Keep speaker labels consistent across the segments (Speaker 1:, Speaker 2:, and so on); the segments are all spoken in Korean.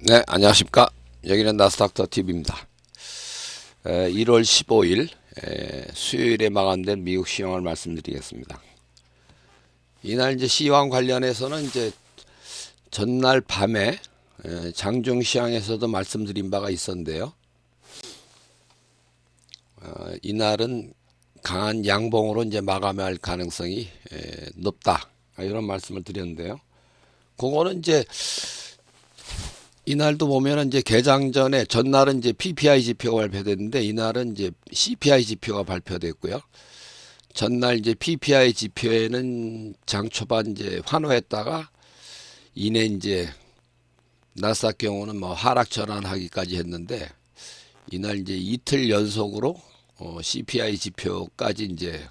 Speaker 1: 네, 안녕하십니까. 여기는 나스닥터 TV입니다. 1월 15일 에, 수요일에 마감된 미국 시황을 말씀드리겠습니다. 이날 이제 시황 관련해서는 이제 전날 밤에 에, 장중 시황에서도 말씀드린 바가 있었는데요. 어, 이날은 강한 양봉으로 이제 마감할 가능성이 에, 높다. 이런 말씀을 드렸는데요. 그거는 이제 이날도 보면은 이제 개장 전에 전날은 이제 PPI 지표가 발표됐는데 이날은 이제 CPI 지표가 발표됐고요. 전날 이제 PPI 지표에는 장 초반 이제 환호했다가 이내 이제 나스닥 경우는 뭐 하락 전환하기까지 했는데 이날 이제 이틀 연속으로 어 CPI 지표까지 이제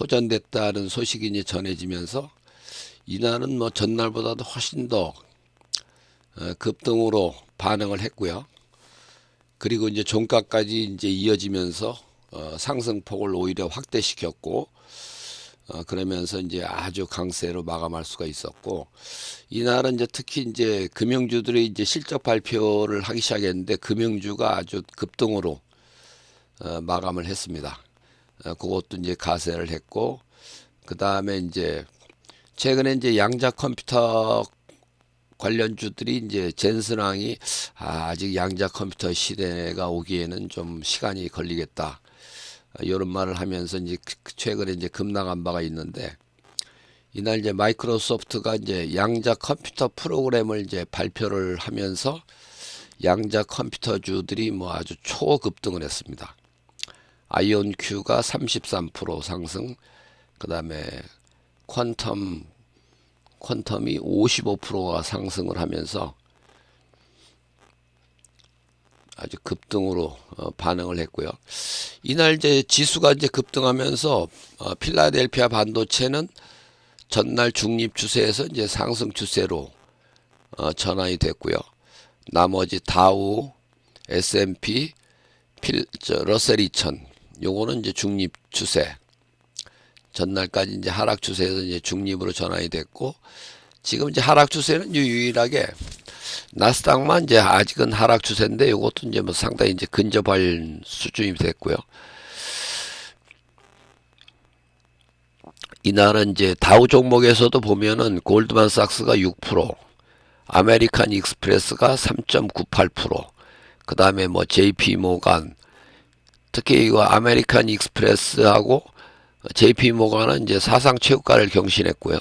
Speaker 1: 호전됐다는 소식이 이제 전해지면서 이날은 뭐 전날보다도 훨씬 더 어, 급등으로 반응을 했고요. 그리고 이제 종가까지 이제 이어지면서 어, 상승폭을 오히려 확대시켰고 어, 그러면서 이제 아주 강세로 마감할 수가 있었고 이날은 이제 특히 이제 금융주들이 이제 실적 발표를 하기 시작했는데 금융주가 아주 급등으로 어, 마감을 했습니다. 어, 그것도 이제 가세를 했고 그 다음에 이제 최근에 이제 양자 컴퓨터 관련주들이 이제 젠슨왕이 아, 아직 양자 컴퓨터 시대가 오기에는 좀 시간이 걸리겠다. 이런 말을 하면서 이제 그- 최근에 이제 급락한 바가 있는데 이날 이제 마이크로소프트가 이제 양자 컴퓨터 프로그램을 이제 발표를 하면서 양자 컴퓨터주들이 뭐 아주 초급등을 했습니다. 아이온 Q가 33% 상승, 그 다음에 퀀텀 퀀텀이 55%가 상승을 하면서 아주 급등으로 어, 반응을 했고요. 이날 이제 지수가 이제 급등하면서 어, 필라델피아 반도체는 전날 중립 추세에서 이제 상승 추세로 어, 전환이 됐고요. 나머지 다우, S&P, 필, 저, 러셀 2000 요거는 이제 중립 추세. 전날까지 이제 하락 추세에서 이제 중립으로 전환이 됐고 지금 이제 하락 추세는 유일하게 나스닥만 이제 아직은 하락 추세인데 이것도 이제 뭐 상당히 이제 근접할 수준이 됐고요. 이날은 이제 다우 종목에서도 보면은 골드만삭스가 6%, 아메리칸 익스프레스가 3.98%, 그 다음에 뭐 JP 모간, 특히 이거 아메리칸 익스프레스하고 JP 모간은 이제 사상 최고가를 경신했고요.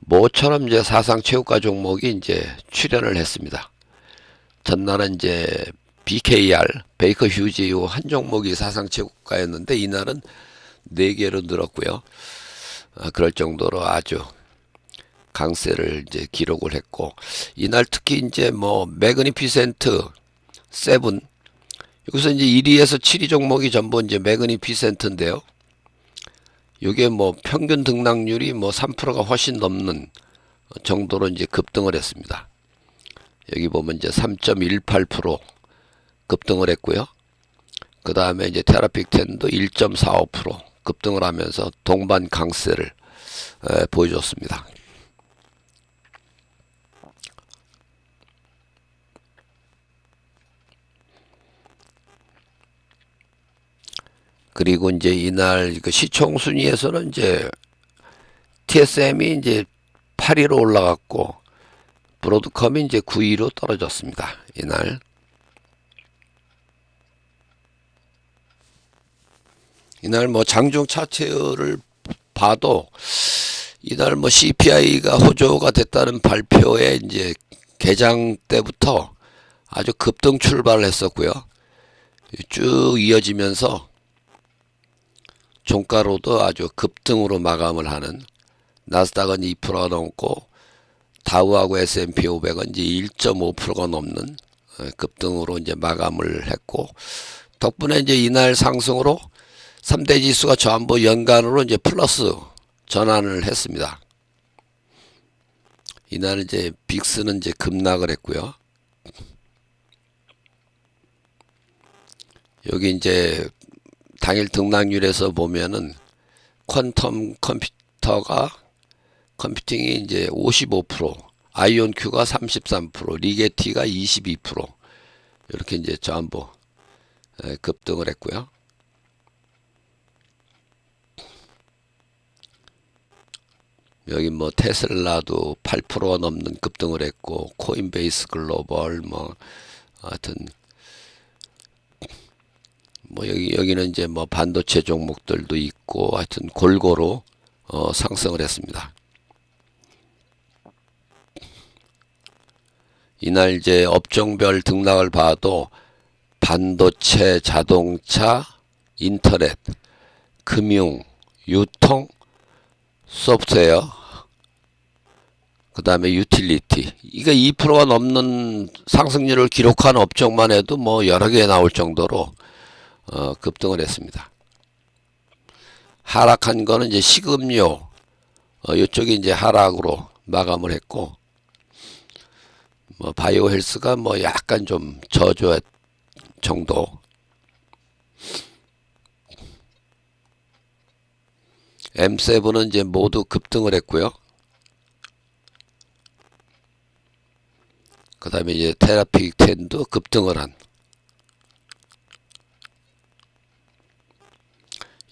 Speaker 1: 모처럼 이제 사상 최고가 종목이 이제 출연을 했습니다. 전날은 이제 BKR 베이커 휴지 요한 종목이 사상 최고가였는데 이날은 네 개로 늘었고요. 아, 그럴 정도로 아주 강세를 이제 기록을 했고 이날 특히 이제 뭐 매그니피센트 세븐 여기서 이제 1위에서 7위 종목이 전부 이제 매그니피센트인데요. 이게 뭐 평균 등락률이 뭐 3%가 훨씬 넘는 정도로 이제 급등을 했습니다. 여기 보면 이제 3.18% 급등을 했고요. 그 다음에 이제 테라픽 10도 1.45% 급등을 하면서 동반 강세를 에, 보여줬습니다. 그리고 이제 이날 그 시총 순위에서는 이제 TSM이 이제 8위로 올라갔고 브로드컴이 이제 9위로 떨어졌습니다. 이날 이날 뭐 장중 차트를 봐도 이날 뭐 CPI가 호조가 됐다는 발표에 이제 개장 때부터 아주 급등 출발을 했었고요. 쭉 이어지면서 종가로도 아주 급등으로 마감을 하는 나스닥은 2%가 넘고 다우하고 S&P 500은 이제 1.5%가 넘는 어, 급등으로 이제 마감을 했고 덕분에 이제 이날 상승으로 3대 지수가 전부 연간으로 이제 플러스 전환을 했습니다. 이날 이제 빅스는 이제 급락을 했고요. 여기 이제 당일 등락률에서 보면은 퀀텀 컴퓨터가 컴퓨팅이 이제 55% 아이온 Q가 33%, 리게티가 22% 이렇게 이제 전부 에, 급등을 했고요. 여기 뭐 테슬라도 8% 넘는 급등을 했고 코인베이스 글로벌 뭐 하여튼 뭐 여기 여기는 이제 뭐 반도체 종목들도 있고 하여튼 골고루 어, 상승을 했습니다. 이날 이제 업종별 등락을 봐도 반도체, 자동차, 인터넷, 금융, 유통, 소프트웨어, 그 다음에 유틸리티. 이게 2%가 넘는 상승률을 기록한 업종만 해도 뭐 여러 개 나올 정도로 어, 급등을 했습니다. 하락한 거는 이제 식음료, 어, 이쪽이 이제 하락으로 마감을 했고, 뭐 바이오 헬스가 뭐 약간 좀 저조 정도. M7은 이제 모두 급등을 했고요. 그 다음에 이제 테라픽 10도 급등을 한.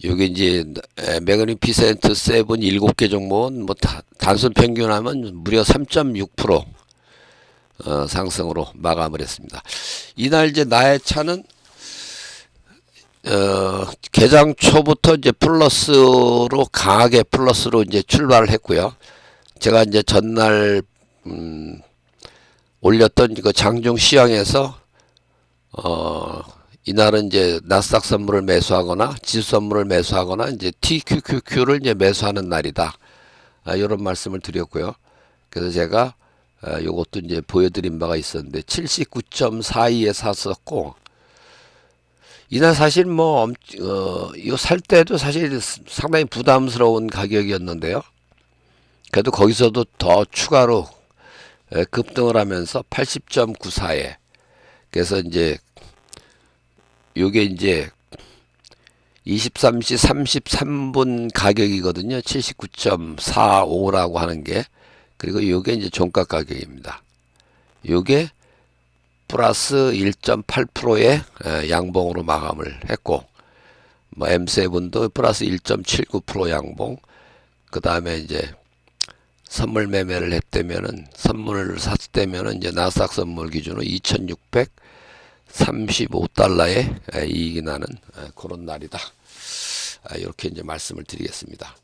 Speaker 1: 여기 이제 매그니피센트 7 7개 종목은 뭐 다, 단순 평균하면 무려 3.6% 어, 상승으로 마감을 했습니다. 이날 이제 나의 차는 어, 개장 초부터 이제 플러스로 강하게 플러스로 이제 출발을 했고요. 제가 이제 전날 음, 올렸던 그 장중 시황에서 어, 이날은 이제 나스닥 선물을 매수하거나 지수 선물을 매수하거나 이제 TQQQ를 이제 매수하는 날이다. 아, 이런 말씀을 드렸고요. 그래서 제가 아, 요것도 이제 보여드린 바가 있었는데 79.42에 샀었고 이날 사실 뭐 엄- 어, 이거 살 때도 사실 상당히 부담스러운 가격이었는데요. 그래도 거기서도 더 추가로 에, 급등을 하면서 80.94에 그래서 이제 요게 이제 23시 33분 가격이거든요. 79.45라고 하는 게 그리고 요게 이제 종가 가격입니다. 요게 플러스 1.8%의 양봉으로 마감을 했고 뭐 M7도 플러스 1.79% 양봉 그 다음에 이제 선물 매매를 했다면은 선물을 샀다면은 이제 나스닥 선물 기준으로 2,635달러의 이익이 나는 에, 그런 날이다. 아, 이렇게 이제 말씀을 드리겠습니다.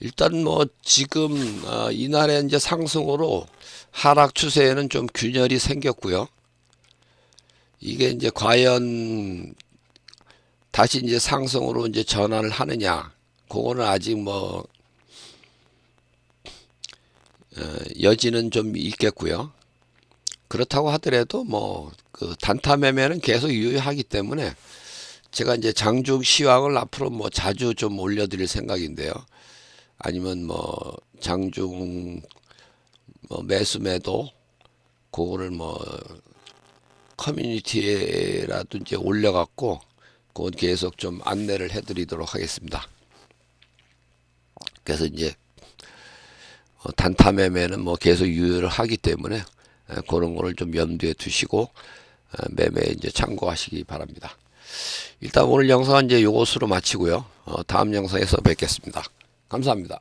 Speaker 1: 일단 뭐 지금 어, 이날의 이제 상승으로 하락 추세에는 좀 균열이 생겼고요. 이게 이제 과연 다시 이제 상승으로 이제 전환을 하느냐, 그거는 아직 뭐 어, 여지는 좀 있겠고요. 그렇다고 하더라도 뭐 그 단타 매매는 계속 유효하기 때문에 제가 이제 장중 시황을 앞으로 뭐 자주 좀 올려드릴 생각인데요. 아니면 뭐 장중 뭐 매수 매도 그거를 뭐 커뮤니티에라도 이제 올려갖고 그건 계속 좀 안내를 해드리도록 하겠습니다. 그래서 이제 어, 단타 매매는 뭐 계속 유효를 하기 때문에 에, 그런 거를 좀 염두에 두시고 어, 매매 이제 참고하시기 바랍니다. 일단 오늘 영상은 이제 요것으로 마치고요. 어, 다음 영상에서 뵙겠습니다. 감사합니다.